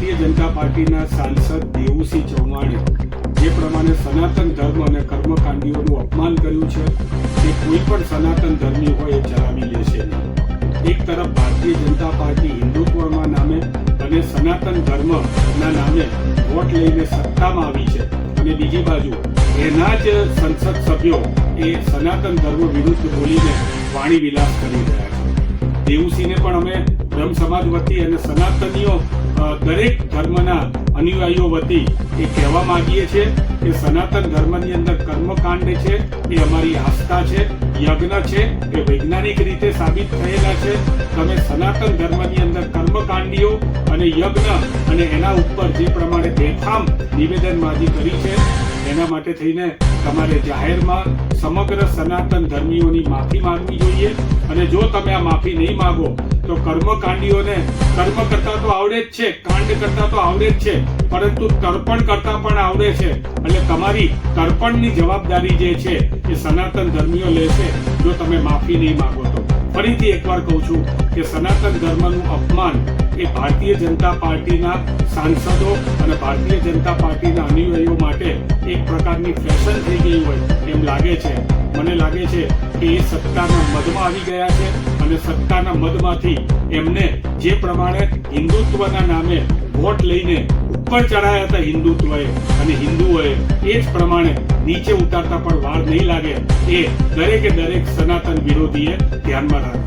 ભારતીય જનતા પાર્ટીના સાંસદ દેવુસિંહ ચૌહાણે જે પ્રમાણે સનાતન ધર્મ અને કર્મકાંડીઓનું અપમાન કર્યું છે, તે કોઈ પણ સનાતન ધર્મી હોય એ ચલાવી લેશે એક તરફ ભારતીય જનતા પાર્ટી હિન્દુત્વના નામે અને સનાતન ધર્મના નામે વોટ લઈને સત્તામાં આવી છે અને બીજી બાજુ એના જ સંસદ સભ્યો એ સનાતન ધર્મ વિરુદ્ધ બોલીને વાણી વિલાસ કરી રહ્યા છે. દેવુસિંહને પણ અમે બ્રહ્મ સમાજ વતી અને સનાતનીઓ દરેક ધર્મના અનુયાયીઓ વતી એ કહેવા માંગીએ છીએ કે સનાતન ધર્મની અંદર કર્મકાંડ છે, એ અમારી આસ્થા છે, યજ્ઞ છે, એ વૈજ્ઞાનિક રીતે સાબિત થયેલા છે. તમે સનાતન ધર્મની અંદર કર્મકાંડીઓ અને યજ્ઞ અને એના ઉપર જે પ્રમાણે બેફામ નિવેદનબાજી કરી છે, એના માટે થઈને તમારે જાહેરમાં સમગ્ર સનાતન ધર્મીઓની માફી માંગવી જોઈએ. અને જો તમે આ માફી નહીં માંગો તો કર્મકાંડીઓને કર્મ કરતા તો આવડે જ છે, કાંડ કરતા તો આવડે જ છે, પરંતુ તર્પણ કરતા પણ આવડે છે. એટલે તમારી તર્પણની જવાબદારી જે છે એ સનાતન ધર્મીઓ લેશે, જો તમે માફી નહીં માગો. ફરીથી એકવાર કહું છું કે સનાતન ધર્મનું અપમાન એ ભારતીય જનતા પાર્ટીના સાંસદો અને ભારતીય જનતા પાર્ટીના અનુયાયીઓ માટે એક પ્રકારની ફેશન થઈ ગઈ હોય એમ લાગે છે. મને લાગે છે કે એ સત્તાના મદમાં આવી ગયા છે અને સત્તાના મદમાંથી એમને જે પ્રમાણે હિન્દુત્વના નામે વોટ લઈને ઉપર ચડાયા હતા હિન્દુત્વએ અને હિન્દુઓએ એ જ પ્રમાણે નીચે ઉતારતા પણ વાર નહીં લાગે. એ દરેકે દરેક સનાતન વિરોધીએ ધ્યાનમાં રાખવા